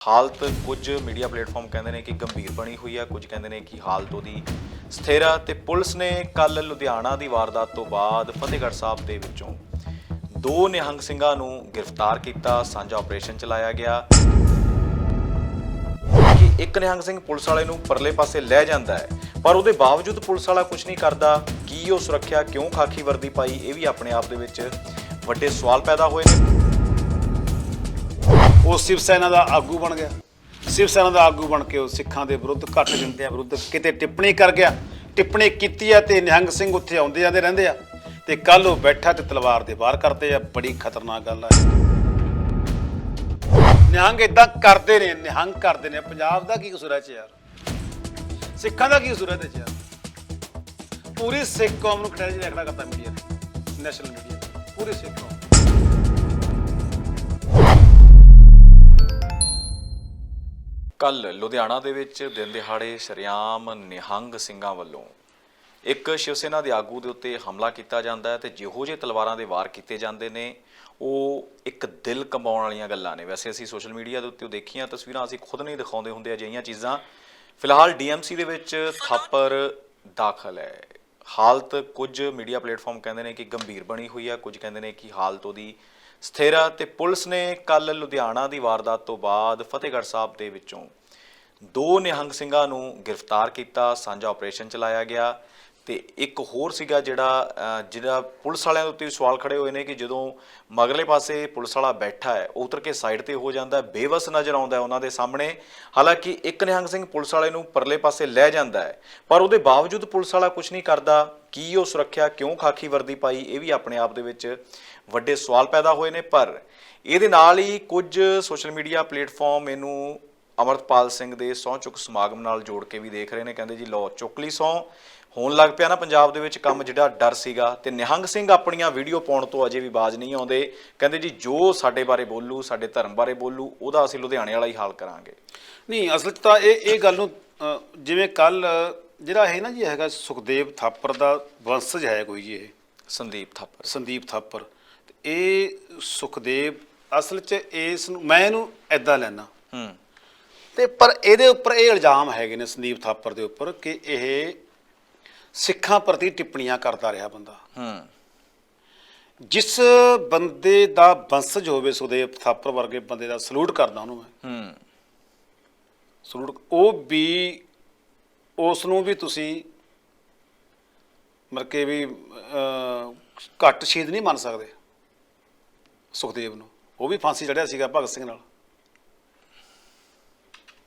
ਹਾਲਤ ਕੁਝ media platform ਕਹਿੰਦੇ ਨੇ ਕਿ ਗੰਭੀਰ ਬਣੀ ਹੋਈ ਹੈ, ਕੁਝ ਕਹਿੰਦੇ ਨੇ ਕਿ ਹਾਲਤ ਉਹਦੀ ਸਥਿਰ ਆ ਤੇ ਪੁਲਿਸ ਨੇ ਕੱਲ ਲੁਧਿਆਣਾ ਦੀ ਵਾਰਦਾਤ ਤੋਂ ਬਾਅਦ ਫਤਿਹਗੜ੍ਹ ਸਾਹਿਬ ਦੇ ਵਿੱਚੋਂ ਦੋ ਨਿਹੰਗ ਸਿੰਘਾਂ ਨੂੰ ਗ੍ਰਿਫਤਾਰ ਕੀਤਾ, ਸਾਂਝਾ ਆਪਰੇਸ਼ਨ ਚਲਾਇਆ ਗਿਆ। ਕਿ ਇੱਕ ਨਿਹੰਗ ਸਿੰਘ ਪੁਲਿਸ ਵਾਲੇ ਨੂੰ ਪਰਲੇ ਪਾਸੇ ਲੈ ਜਾਂਦਾ ਹੈ, ਪਰ ਉਹਦੇ ਬਾਵਜੂਦ ਪੁਲਿਸ ਵਾਲਾ ਕੁਝ ਨਹੀਂ ਕਰਦਾ, ਕੀ ਉਹ ਸੁਰੱਖਿਆ ਕਿਉਂ ਖਾਕੀ ਵਰਦੀ ਪਾਈ, ਇਹ ਵੀ ਆਪਣੇ ਆਪ ਦੇ ਵਿੱਚ ਵੱਡੇ ਸਵਾਲ ਪੈਦਾ ਹੋਏ ਨੇ। ਉਹ ਸ਼ਿਵ ਸੈਨਾ ਦਾ ਆਗੂ ਬਣ ਗਿਆ। ਸ਼ਿਵ ਸੈਨਾ ਦਾ ਆਗੂ ਬਣ ਕੇ ਉਹ ਸਿੱਖਾਂ ਦੇ ਵਿਰੁੱਧ ਘੱਟ ਗਿਣਤੀਆਂ ਵਿਰੁੱਧ ਕਿਤੇ ਟਿੱਪਣੀ ਕਰ ਗਿਆ। ਟਿੱਪਣੀ ਕੀਤੀ ਆ ਤੇ ਨਿਹੰਗ ਸਿੰਘ ਉੱਥੇ ਆਉਂਦੇ ਜਾਂਦੇ ਰਹਿੰਦੇ ਆ। ਤੇ ਕੱਲ ਉਹ ਬੈਠਾ ਤੇ ਤਲਵਾਰ ਦੇ ਬਾਹਰ ਕਰਦੇ ਆ, ਬੜੀ ਖਤਰਨਾਕ ਗੱਲ ਆ। ਨਿਹੰਗ ਇਦਾਂ ਕਰਦੇ ਨੇ, ਨਿਹੰਗ ਕਰਦੇ ਨੇ। ਪੰਜਾਬ ਦਾ ਕੀ ਕਸੂਰ ਹੈ ਚ ਯਾਰ? ਸਿੱਖਾਂ ਦਾ ਕੀ ਕਸੂਰ ਹੈ ਤੇ ਚ ਯਾਰ? ਪੂਰੀ ਸਿੱਖ ਕੌਮ ਨੂੰ ਖੜਿਆ ਜਿਹੜਾ ਕਰਦਾ ਮੀਡੀਆ ਨੇ, ਨੈਸ਼ਨਲ ਮੀਡੀਆ ਨੇ। ਪੂਰੀ ਸਿੱਖ ਕੌਮ। ਕੱਲ ਲੁਧਿਆਣਾ ਦੇ ਵਿੱਚ ਦਿਨ ਦਿਹਾੜੇ ਸ਼ਰਿਆਮ ਨਿਹੰਗ ਸਿੰਘਾਂ ਵੱਲੋਂ ਇੱਕ ਸ਼ਿਵ ਸੈਨਾ ਦੇ ਆਗੂ ਦੇ ਉੱਤੇ ਹਮਲਾ ਕੀਤਾ ਜਾਂਦਾ ਹੈ ਤੇ ਜਿਹੋ ਜਿਹੇ ਤਲਵਾਰਾਂ ਦੇ ਵਾਰ ਕੀਤੇ ਜਾਂਦੇ ਨੇ, ਉਹ ਇੱਕ ਦਿਲ ਕੰਬਾਉਣ ਵਾਲੀਆਂ ਗੱਲਾਂ ਨੇ। ਵੈਸੇ ਅਸੀਂ ਸੋਸ਼ਲ ਮੀਡੀਆ ਦੇ ਉੱਤੇ ਦੇਖੀਆਂ ਤਸਵੀਰਾਂ ਅਸੀਂ ਖੁਦ ਨਹੀਂ ਦਿਖਾਉਂਦੇ ਹੁੰਦੇ ਅਜਿਹੀਆਂ ਚੀਜ਼ਾਂ। ਫਿਲਹਾਲ ਡੀਐਮਸੀ ਦੇ ਵਿੱਚ ਥਾਪਰ ਦਾਖਲ ਹੈ। ਹਾਲਤ ਕੁਝ ਮੀਡੀਆ ਪਲੇਟਫਾਰਮ ਕਹਿੰਦੇ ਨੇ ਕਿ ਗੰਭੀਰ ਬਣੀ ਹੋਈ ਹੈ, ਕੁਝ ਕਹਿੰਦੇ ਨੇ ਕਿ ਹਾਲਤ ਉਹਦੀ ਸਥਿਰ ਆ ਤੇ ਪੁਲਿਸ ਨੇ ਕੱਲ ਲੁਧਿਆਣਾ ਦੀ ਵਾਰਦਾਤ ਤੋਂ ਬਾਅਦ ਫਤਿਹਗੜ੍ਹ ਸਾਹਿਬ ਦੇ ਵਿੱਚੋਂ ਦੋ ਨਿਹੰਗ ਸਿੰਘਾਂ ਨੂੰ ਗ੍ਰਿਫਤਾਰ ਕੀਤਾ। ਸਾਂਝਾ ਆਪਰੇਸ਼ਨ ਚਲਾਇਆ ਗਿਆ। ਤੇ ਇੱਕ ਹੋਰ ਸੀਗਾ ਜਿਹੜਾ ਅਹ, ਜਿਹੜਾ ਪੁਲਿਸ ਵਾਲਿਆਂ ਦੇ ਉੱਤੇ ਵੀ ਸਵਾਲ ਖੜੇ ਹੋਏ ਨੇ ਕਿ ਜਦੋਂ ਮਗਰਲੇ ਪਾਸੇ ਪੁਲਿਸ ਵਾਲਾ ਬੈਠਾ ਹੈ ਉਤਰ ਕੇ ਸਾਈਡ ਤੇ ਹੋ ਜਾਂਦਾ ਬੇਵਸ ਨਜ਼ਰ ਆਉਂਦਾ ਹੈ ਉਹਨਾਂ ਦੇ ਸਾਹਮਣੇ। ਹਾਲਾਂਕਿ ਇੱਕ ਨਿਹੰਗ ਸਿੰਘ ਪੁਲਿਸ ਵਾਲੇ ਨੂੰ ਪਰਲੇ ਪਾਸੇ ਲੈ ਜਾਂਦਾ ਹੈ ਪਰ ਉਹਦੇ ਬਾਵਜੂਦ ਪੁਲਿਸ ਵਾਲਾ ਕੁਝ ਨਹੀਂ ਕਰਦਾ ਕੀ ਉਹ ਸੁਰੱਖਿਆ ਕਿਉਂ ਖਾਕੀ ਵਰਦੀ ਪਾਈ ਇਹ ਵੀ ਆਪਣੇ ਆਪ ਦੇ ਵਿੱਚ ਵੱਡੇ ਸਵਾਲ ਪੈਦਾ ਹੋਏ ਨੇ ਪਰ ਇਹਦੇ ਨਾਲ ਹੀ ਕੁਝ ਸੋਸ਼ਲ ਮੀਡੀਆ ਪਲੇਟਫਾਰਮ ਇਹਨੂੰ ਅਮਰਤਪਾਲ ਸਿੰਘ ਦੇ ਸਹੁੰ ਚੁੱਕ ਸਮਾਗਮ ਨਾਲ ਜੋੜ ਕੇ ਵੀ ਦੇਖ ਰਹੇ ਨੇ। ਕਹਿੰਦੇ ਜੀ ਲੋ ਚੁੱਕ ਲਈ ਸਹੁੰ। ਹੋਣ ਲੱਗ ਪਿਆ ਨਾ ਪੰਜਾਬ ਦੇ ਵਿੱਚ ਕੰਮ ਜਿਹੜਾ ਡਰ ਸੀਗਾ। ਤੇ ਨਿਹੰਗ ਸਿੰਘ ਆਪਣੀਆਂ ਵੀਡੀਓ ਪਾਉਣ ਤੋਂ ਅਜੇ ਵੀ ਬਾਜ਼ ਨਹੀਂ ਆਉਂਦੇ। ਕਹਿੰਦੇ ਜੀ ਜੋ ਸਾਡੇ ਬਾਰੇ ਬੋਲੂ ਸਾਡੇ ਧਰਮ ਬਾਰੇ ਬੋਲੂ ਉਹਦਾ ਅਸੀਂ ਲੁਧਿਆਣੇ ਵਾਲਾ ਹੀ ਹਾਲ ਕਰਾਂਗੇ। ਨਹੀਂ ਅਸਲ 'ਚ ਤਾਂ ਇਹ ਇਹ ਗੱਲ ਨੂੰ ਜਿਵੇਂ ਕੱਲ ਜਿਹੜਾ ਇਹ ਨਾ ਜੀ ਹੈਗਾ ਸੁਖਦੇਵ ਥਾਪਰ ਦਾ ਵੰਸ਼ਜ ਹੈ ਕੋਈ ਜੀ ਇਹ। ਸੰਦੀਪ ਥਾਪਰ। ਸੰਦੀਪ ਥਾਪਰ। ਇਹ ਸੁਖਦੇਵ ਅਸਲ 'ਚ ਇਸ ਨੂੰ ਮੈਂ ਇਹਨੂੰ ਐਦਾਂ ਲੈਣਾ ਹੂੰ। ਤੇ ਪਰ ਇਹਦੇ ਉੱਪਰ ਇਹ ਇਲਜ਼ਾਮ ਹੈਗੇ ਨੇ ਸੰਦੀਪ ਥਾਪਰ ਦੇ ਉੱਪਰ ਕਿ ਇਹ ਸਿੱਖਾਂ ਪ੍ਰਤੀ ਟਿੱਪਣੀਆਂ ਕਰਦਾ ਰਿਹਾ ਬੰਦਾ। ਹੂੰ। ਜਿਸ ਬੰਦੇ ਦਾ ਵੰਸ਼ਜ ਹੋਵੇ ਸੁਖਦੇਵ ਥਾਪਰ ਵਰਗੇ ਬੰਦੇ ਦਾ ਸਲੂਟ ਕਰਦਾ ਉਹਨੂੰ ਮੈਂ। ਹੂੰ। ਸਲੂਟ ਉਹ ਵੀ ਉਸ ਨੂੰ ਵੀ ਤੁਸੀਂ ਮਰ ਕੇ ਵੀ ਘੱਟ ਸ਼ਹੀਦ ਨਹੀਂ ਮੰਨ ਸਕਦੇ। ਸੁਖਦੇਵ ਨੂੰ। ਉਹ ਵੀ ਫਾਂਸੀ ਚੜਿਆ ਸੀਗਾ ਭਗਤ ਸਿੰਘ ਨਾਲ।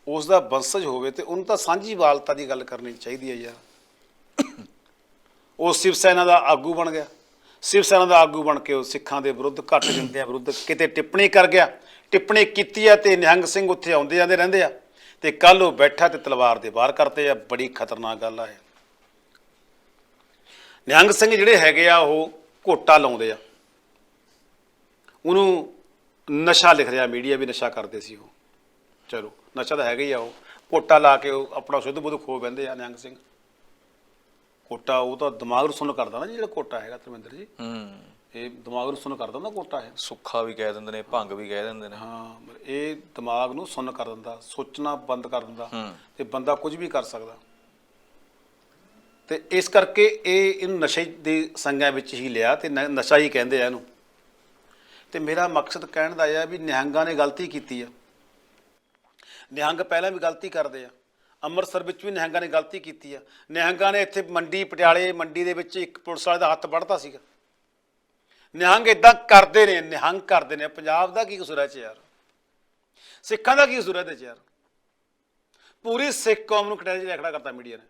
ਉਸ ਦਾ ਵੰਸ਼ਜ ਹੋਵੇ ਤੇ ਉਹਨੂੰ ਤਾਂ ਸਾਂਝੀ ਵਾਲਤਾ ਦੀ ਗੱਲ ਕਰਨੀ ਚਾਹੀਦੀ ਹੈ ਯਾਰ। ਉਹ ਸ਼ਿਵ ਸੈਨਾ ਦਾ ਆਗੂ ਬਣ ਗਿਆ। ਸ਼ਿਵ ਸੈਨਾ ਦਾ ਆਗੂ ਬਣ ਕੇ ਉਹ ਸਿੱਖਾਂ ਦੇ ਵਿਰੁੱਧ ਘੱਟ ਗਿਣਤੀਆਂ ਵਿਰੁੱਧ ਕਿਤੇ ਟਿੱਪਣੀ ਕਰ ਗਿਆ। ਟਿੱਪਣੀ ਕੀਤੀ ਆ ਤੇ ਨਿਹੰਗ ਸਿੰਘ ਉੱਥੇ ਆਉਂਦੇ ਜਾਂਦੇ ਰਹਿੰਦੇ ਆ। ਤੇ ਕੱਲ ਉਹ ਬੈਠਾ ਤੇ ਤਲਵਾਰ ਦੇ ਬਾਹਰ ਕਰਤੇ ਆ, ਬੜੀ ਖਤਰਨਾਕ ਗੱਲ ਆ ਇਹ। ਨਿਹੰਗ ਸਿੰਘ ਜਿਹੜੇ ਹੈਗੇ ਆ, ਉਹ ਘੋਟਾ ਲਾਉਂਦੇ ਆ। ਉਹਨੂੰ ਨਸ਼ਾ ਲਿਖ ਰਿਹਾ, ਮੀਡੀਆ ਵੀ ਨਸ਼ਾ ਕਰਦੇ ਸੀ ਉਹ। ਚਲੋ। ਨਸ਼ਾ ਤਾਂ ਹੈਗਾ ਹੀ ਆ ਉਹ। ਕੋਟਾ ਲਾ ਕੇ ਉਹ ਆਪਣਾ ਸ਼ੁੱਧ ਬੁੱਧ ਖੋ ਬਹਿੰਦੇ ਆ ਨਿਹੰਗ ਸਿੰਘ। ਕੋਟਾ ਉਹ ਤਾਂ ਦਿਮਾਗ ਨੂੰ ਸੁੰਨ ਕਰਦਾ ਨਾ ਜਿਹੜਾ ਕੋਟਾ ਹੈਗਾ ਧਰਮਿੰਦਰ ਜੀ। ਹੂੰ। ਇਹ ਦਿਮਾਗ ਨੂੰ ਸੁੰਨ ਕਰਦਾ ਨਾ ਕੋਟਾ ਹੈ ਸੁੱਖਾ ਵੀ ਕਹਿ ਦਿੰਦੇ ਨੇ ਭੰਗ ਵੀ ਕਹਿ ਦਿੰਦੇ ਨੇ। ਹਾਂ ਇਹ ਦਿਮਾਗ ਨੂੰ ਸੁੰਨ ਕਰ ਦਿੰਦਾ ਸੋਚਣਾ ਬੰਦ ਕਰ ਦਿੰਦਾ। ਤੇ ਬੰਦਾ ਕੁਝ ਵੀ ਕਰ ਸਕਦਾ। ਤੇ ਇਸ ਕਰਕੇ ਇਹ ਇਹਨੂੰ ਨਸ਼ੇ ਦੀ ਸੰਗਾਂ ਵਿੱਚ ਹੀ ਲਿਆ ਤੇ ਨਸ਼ਾ ਹੀ ਕਹਿੰਦੇ ਆ ਇਹਨੂੰ। ਤੇ ਮੇਰਾ ਮਕਸਦ ਕਹਿਣ ਦਾ ਇਹ ਆ ਵੀ ਨਿਹੰਗਾਂ ਨੇ ਗਲਤੀ ਕੀਤੀ ਆ। ਨਿਹੰਗ ਪਹਿਲਾਂ ਵੀ ਗਲਤੀ ਕਰਦੇ ਆ। ਅੰਮ੍ਰਿਤਸਰ ਵਿੱਚ ਵੀ ਨਿਹੰਗਾਂ ਨੇ ਗਲਤੀ ਕੀਤੀ ਆ। ਨਿਹੰਗਾਂ ਨੇ ਇੱਥੇ ਮੰਡੀ, ਪਟਿਆਲੇ ਮੰਡੀ ਦੇ ਵਿੱਚ ਇੱਕ ਪੁਲਿਸ ਵਾਲੇ ਦਾ ਹੱਥ ਵੱਢਤਾ ਸੀਗਾ। ਨਿਹੰਗ ਇਦਾਂ ਕਰਦੇ ਨੇ, ਨਿਹੰਗ ਕਰਦੇ ਨੇ। ਪੰਜਾਬ ਦਾ ਕੀ ਕਸੂਰ ਹੈ ਚ ਯਾਰ? ਸਿੱਖਾਂ ਦਾ ਕੀ ਕਸੂਰ ਹੈ ਇਹਦੇ ਚ ਯਾਰ? ਪੂਰੀ ਸਿੱਖ ਕੌਮ ਨੂੰ ਖੜਿਆ ਜਿਹੜਾ ਖੜਾ ਕਰਤਾ ਮੀਡੀਆ ਨੇ,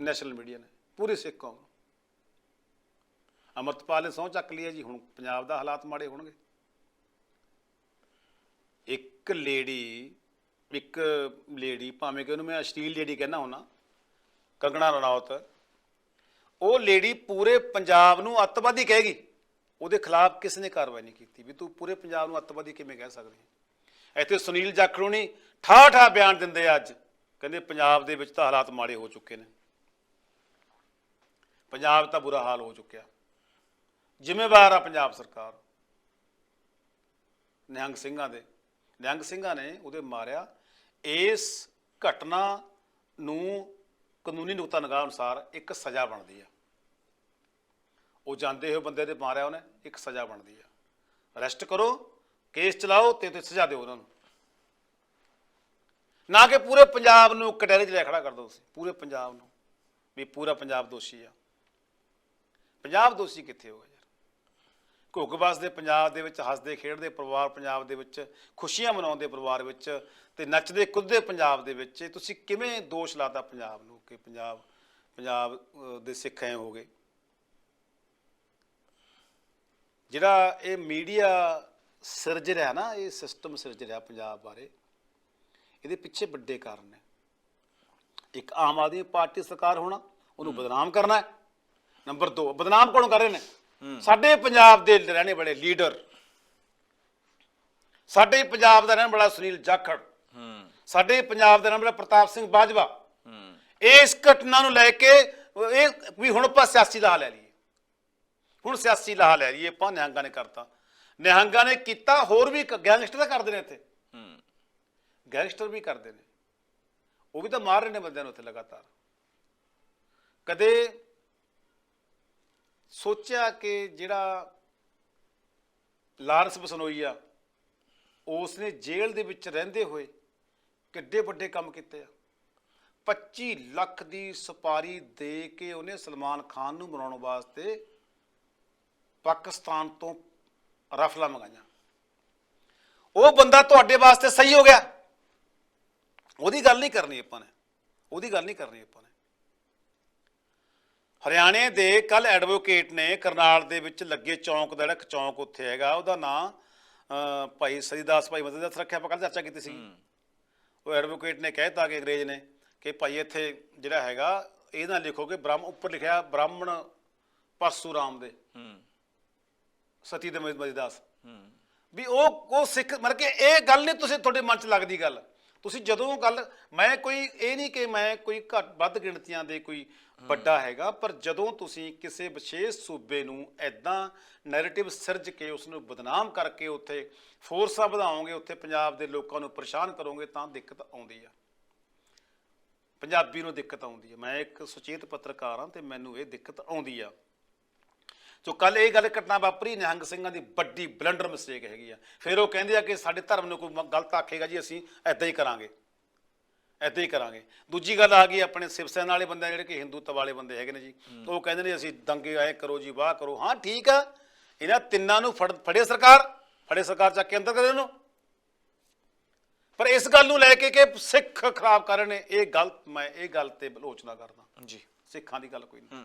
ਨੈਸ਼ਨਲ ਮੀਡੀਆ ਨੇ। ਪੂਰੀ ਸਿੱਖ ਕੌਮ ਨੂੰ। ਅਮਰਤਪਾਲ ਨੇ ਸਹੁੰ ਚੱਕ ਲਈ ਹੈ ਜੀ, ਹੁਣ ਪੰਜਾਬ ਦਾ ਹਾਲਾਤ ਮਾੜੇ ਹੋਣਗੇ। ਇੱਕ ਲੇਡੀ ਇੱਕ ਲੇਡੀ, ਭਾਵੇਂ ਕਿ ਉਹਨੂੰ ਮੈਂ ਅਸ਼ਲੀਲ ਲੇਡੀ ਕਹਿੰਦਾ ਹੁਣਾ ਕੰਗਣਾ ਰਣੌਤ, ਉਹ ਲੇਡੀ ਪੂਰੇ ਪੰਜਾਬ ਨੂੰ ਅੱਤਵਾਦੀ ਕਹੇਗੀ। ਉਹਦੇ ਖਿਲਾਫ ਕਿਸ ਨੇ ਕਾਰਵਾਈ ਨਹੀਂ ਕੀਤੀ ਵੀ ਤੂੰ ਪੂਰੇ ਪੰਜਾਬ ਨੂੰ ਅੱਤਵਾਦੀ ਕਿਵੇਂ ਕਹਿ ਸਕਦੀ ਹੈ। ਇੱਥੇ ਸੁਨੀਲ ਜਾਖੜੂ ਨੇ ਠਾਹ ਠਾਹ ਬਿਆਨ ਦਿੰਦੇ ਆ ਅੱਜ। ਕਹਿੰਦੇ ਪੰਜਾਬ ਦੇ ਵਿੱਚ ਤਾਂ ਹਾਲਾਤ ਮਾੜੇ ਹੋ ਚੁੱਕੇ ਨੇ। ਪੰਜਾਬ ਤਾਂ ਬੁਰਾ ਹਾਲ ਹੋ ਚੁੱਕਿਆ। ਜ਼ਿੰਮੇਵਾਰ ਆ ਪੰਜਾਬ ਸਰਕਾਰ। ਨਿਹੰਗ ਸਿੰਘਾਂ ਦੇ। ਨਿਹੰਗ ਸਿੰਘਾਂ ਨੇ ਉਹਦੇ ਮਾਰਿਆ ਇਸ ਘਟਨਾ ਨੂੰ ਕਾਨੂੰਨੀ ਨੁਕਤਾ ਨਿਗਾਹ ਅਨੁਸਾਰ ਇੱਕ ਸਜ਼ਾ ਬਣਦੀ ਆ। ਉਹ ਜਾਂਦੇ ਹੋਏ ਬੰਦੇ 'ਤੇ ਮਾਰਿਆ ਉਹਨੇ, ਇੱਕ ਸਜ਼ਾ ਬਣਦੀ ਆ। ਅਰੈਸਟ ਕਰੋ, ਕੇਸ ਚਲਾਓ ਤੇ ਤੇ ਸਜ਼ਾ ਦਿਓ ਉਹਨਾਂ ਨੂੰ। ਨਾ ਕਿ ਪੂਰੇ ਪੰਜਾਬ ਨੂੰ ਕਟਹਿਰੇ 'ਚ ਲੈ ਖੜਾ ਕਰ ਦਿਓ ਤੁਸੀਂ, ਪੂਰੇ ਪੰਜਾਬ ਨੂੰ, ਵੀ ਪੂਰਾ ਪੰਜਾਬ ਦੋਸ਼ੀ ਆ। ਪੰਜਾਬ ਦੋਸ਼ੀ ਕਿੱਥੇ ਹੋਗਾ ਯਾਰ ਘੁੱਗ ਵਸਦੇ ਪੰਜਾਬ ਦੇ ਵਿੱਚ ਹੱਸਦੇ ਖੇਡਦੇ ਪਰਿਵਾਰ ਪੰਜਾਬ ਦੇ ਵਿੱਚ ਖੁਸ਼ੀਆਂ ਮਨਾਉਂਦੇ ਪਰਿਵਾਰ ਵਿੱਚ ਤੇ ਨੱਚਦੇ ਕੁੱਦਦੇ ਪੰਜਾਬ ਦੇ ਵਿੱਚ। ਤੁਸੀਂ ਕਿਵੇਂ ਦੋਸ਼ ਲਾਤਾ ਪੰਜਾਬ ਨੂੰ ਕਿ ਪੰਜਾਬ ਪੰਜਾਬ ਦੇ ਸਿੱਖ ਐ ਹੋ ਗਏ? ਜਿਹੜਾ ਇਹ ਮੀਡੀਆ ਸਿਰਜ ਰਿਹਾ ਨਾ ਇਹ ਸਿਸਟਮ ਸਿਰਜ ਰਿਹਾ ਪੰਜਾਬ ਬਾਰੇ ਇਹਦੇ ਪਿੱਛੇ ਵੱਡੇ ਕਾਰਨ ਨੇ। ਇੱਕ ਆਮ ਆਦਮੀ ਪਾਰਟੀ ਸਰਕਾਰ ਹੋਣਾ ਉਹਨੂੰ ਬਦਨਾਮ ਕਰਨਾ ਹੈ। ਨੰਬਰ 2 ਬਦਨਾਮ ਕੌਣ ਕਰ ਰਹੇ ਨੇ? ਸਾਡੇ ਪੰਜਾਬ ਦੇ ਰਹਿਣੇ ਵਾਲੇ ਲੀਡਰ ਸਾਡੇ ਪੰਜਾਬ ਦਾ ਰਹਿਣ ਵਾਲਾ ਸੁਨੀਲ ਜਾਖੜ ਸਾਡੇ ਪੰਜਾਬ ਦਾ ਰਹਿਣ ਵਾਲਾ ਪ੍ਰਤਾਪ ਸਿੰਘ ਬਾਜਵਾ ਇਸ ਘਟਨਾ ਨੂੰ ਲੈ ਕੇ ਇਹ ਵੀ ਹੁਣ ਆਪਾਂ ਸਿਆਸੀ ਲਾਹਾ ਲੈ ਲਈਏ। ਹੁਣ ਸਿਆਸੀ ਲਾਹਾ ਲੈ ਲਈਏ ਆਪਾਂ ਨਿਹੰਗਾਂ ਨੇ ਕਰਤਾ। ਨਿਹੰਗਾਂ ਨੇ ਕੀਤਾ ਹੋਰ ਵੀ ਗੈਂਗਸਟਰ ਤਾਂ ਕਰਦੇ ਨੇ ਇੱਥੇ। ਗੈਂਗਸਟਰ ਵੀ ਕਰਦੇ ਨੇ। ਉਹ ਵੀ ਤਾਂ ਮਾਰ ਰਹੇ ਨੇ ਬੰਦਿਆਂ ਨੂੰ ਉੱਥੇ ਲਗਾਤਾਰ। ਕਦੇ ਸੋਚਿਆ ਕਿ ਜਿਹੜਾ ਲਾਰੈਂਸ ਬਸਨੋਈ ਆ ਉਸ ਨੇ ਜੇਲ੍ਹ ਦੇ ਵਿੱਚ ਰਹਿੰਦੇ ਹੋਏ ਕਿੱਡੇ ਵੱਡੇ ਕੰਮ ਕੀਤੇ ਆ। 25 ਲੱਖ ਦੀ ਸੁਪਾਰੀ ਦੇ ਕੇ ਉਹਨੇ ਸਲਮਾਨ ਖਾਨ ਨੂੰ ਬਣਾਉਣ ਵਾਸਤੇ ਪਾਕਿਸਤਾਨ ਤੋਂ ਰਫਲਾ ਮੰਗਾਈਆਂ। ਉਹ ਬੰਦਾ ਤੁਹਾਡੇ ਵਾਸਤੇ ਸਹੀ ਹੋ ਗਿਆ। ਉਹਦੀ ਗੱਲ ਨਹੀਂ ਕਰਨੀ ਆਪਾਂ ਨੇ। ਉਹਦੀ ਗੱਲ ਨਹੀਂ ਕਰਨੀ ਆਪਾਂ ਨੇ। ਹਰਿਆਣੇ ਦੇ ਕੱਲ ਐਡਵੋਕੇਟ ਨੇ ਕਰਨਾਲ ਦੇ ਵਿੱਚ ਲੱਗੇ ਚੌਂਕ ਦਾ ਜਿਹੜਾ ਇੱਕ ਚੌਂਕ ਉੱਥੇ ਹੈਗਾ ਉਹਦਾ ਨਾਂ ਭਾਈ ਸਰੀਦਾਸ ਭਾਈ ਮਦਦ ਦਾ ਰੱਖਿਆ ਆਪਾਂ ਕੱਲ ਚਰਚਾ ਕੀਤੀ ਸੀ। ਉਹ ਐਡਵੋਕੇਟ ਨੇ ਕਹਿਤਾ ਕਿ ਅੰਗਰੇਜ਼ ਨੇ ਕਿ ਭਾਈ ਇੱਥੇ ਜਿਹੜਾ ਹੈਗਾ ਇਹ ਨਾ ਲਿਖੋਗੇ ਬ੍ਰਹਮ ਉੱਪਰ ਲਿਖਿਆ ਬ੍ਰਾਹਮਣ ਪਰਸੂਰਾਮ ਦੇ। ਹੂੰ। ਸਤੀ ਦੇ ਮਜਦਾਸ। ਵੀ ਉਹ ਉਹ ਸਿੱਖ ਮਰ ਕੇ ਇਹ ਗੱਲ ਨਹੀਂ ਤੁਸੀਂ ਤੁਹਾਡੇ ਮਨ 'ਚ ਲੱਗਦੀ ਗੱਲ। ਤੁਸੀਂ ਜਦੋਂ ਗੱਲ, ਮੈਂ ਕੋਈ ਇਹ ਨਹੀਂ ਕਿ ਮੈਂ ਕੋਈ ਘੱਟ ਵੱਧ ਗਿਣਤੀਆਂ ਦੇ ਕੋਈ ਵੱਡਾ ਹੈਗਾ, ਪਰ ਜਦੋਂ ਤੁਸੀਂ ਕਿਸੇ ਵਿਸ਼ੇਸ਼ ਸੂਬੇ ਨੂੰ ਐਦਾਂ ਨੈਰੇਟਿਵ ਸਿਰਜ ਕੇ ਉਸ ਨੂੰ ਬਦਨਾਮ ਕਰਕੇ ਉੱਥੇ ਫੋਰਸਾਂ ਵਧਾਓਗੇ, ਉੱਥੇ ਪੰਜਾਬ ਦੇ ਲੋਕਾਂ ਨੂੰ ਪਰੇਸ਼ਾਨ ਕਰੋਗੇ, ਤਾਂ ਦਿੱਕਤ ਆਉਂਦੀ ਆ। ਪੰਜਾਬੀ ਨੂੰ ਦਿੱਕਤ ਆਉਂਦੀ ਹੈ ਮੈਂ ਇੱਕ ਸੁਚੇਤ ਪੱਤਰਕਾਰ ਹਾਂ ਤੇ ਮੈਨੂੰ ਇਹ ਦਿੱਕਤ ਆਉਂਦੀ ਆ। ਜੋ ਕੱਲ ਇਹ ਗੱਲ ਘਟਨਾ ਵਾਪਰੀ ਨਿਹੰਗ ਸਿੰਘਾਂ ਦੀ ਵੱਡੀ ਬਲੰਡਰ ਮਿਸਟੇਕ ਹੈਗੀ ਆ। ਫਿਰ ਉਹ ਕਹਿੰਦੇ ਆ ਕਿ ਸਾਡੇ ਧਰਮ ਨੂੰ ਕੋਈ ਗਲਤ ਆਖੇਗਾ ਜੀ ਅਸੀਂ ਐਦਾਂ ਹੀ ਕਰਾਂਗੇ। ਐਦਾਂ ਹੀ ਕਰਾਂਗੇ। ਦੂਜੀ ਗੱਲ ਆ ਗਈ ਆਪਣੇ ਸਿਵ ਸੈਨਾ ਵਾਲੇ ਬੰਦੇ ਜਿਹੜੇ ਕਿ ਹਿੰਦੂਤਵ ਵਾਲੇ ਬੰਦੇ ਹੈਗੇ ਨੇ ਜੀ। ਉਹ ਕਹਿੰਦੇ ਨੇ ਅਸੀਂ ਦੰਗੇ ਆਏ ਕਰੋ ਜੀ ਵਾਹ ਕਰੋ। ਹਾਂ ਠੀਕ ਆ। ਇਹਨਾਂ ਤਿੰਨਾਂ ਨੂੰ ਫੜ ਫੜੇ ਸਰਕਾਰ। ਫੜੇ ਸਰਕਾਰ ਚੱਕ ਕੇ ਅੰਦਰ ਕਰੇ ਉਹਨੂੰ। ਪਰ ਇਸ ਗੱਲ ਨੂੰ ਲੈ ਕੇ ਕਿ ਸਿੱਖ ਖਰਾਬ ਕਰ ਰਹੇ ਨੇ ਇਹ ਗਲਤ ਮੈਂ ਇਹ ਗੱਲ ਤੇ ਆਲੋਚਨਾ ਕਰਦਾ। ਜੀ। ਸਿੱਖਾਂ ਦੀ ਗੱਲ ਕੋਈ ਨਹੀਂ।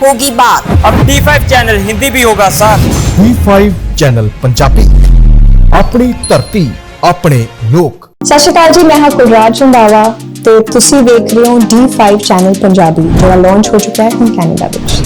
होगी बात अब D5 ਚੈਨਲ ਹਿੰਦੀ ਵੀ ਹੋਗਾ ਸਰ D5 ਚੈਨਲ ਪੰਜਾਬੀ ਆਪਣੀ ਧਰਤੀ ਆਪਣੇ ਲੋਕ ਸਤਿ ਸ਼੍ਰੀ ਅਕਾਲ ਜੀ ਮੈਂ ਹਾਂ ਕੁਲਰਾਜ ਰੰਧਾਵਾ ਤੇ ਤੁਸੀਂ ਵੇਖ ਰਹੇ ਹੋ D5 ਚੈਨਲ ਪੰਜਾਬੀ ਜਿਹੜਾ ਲਾਂਚ ਹੋ ਚੁੱਕਾ ਹੈ ਹੁਣ ਕੈਨੇਡਾ ਵਿੱਚ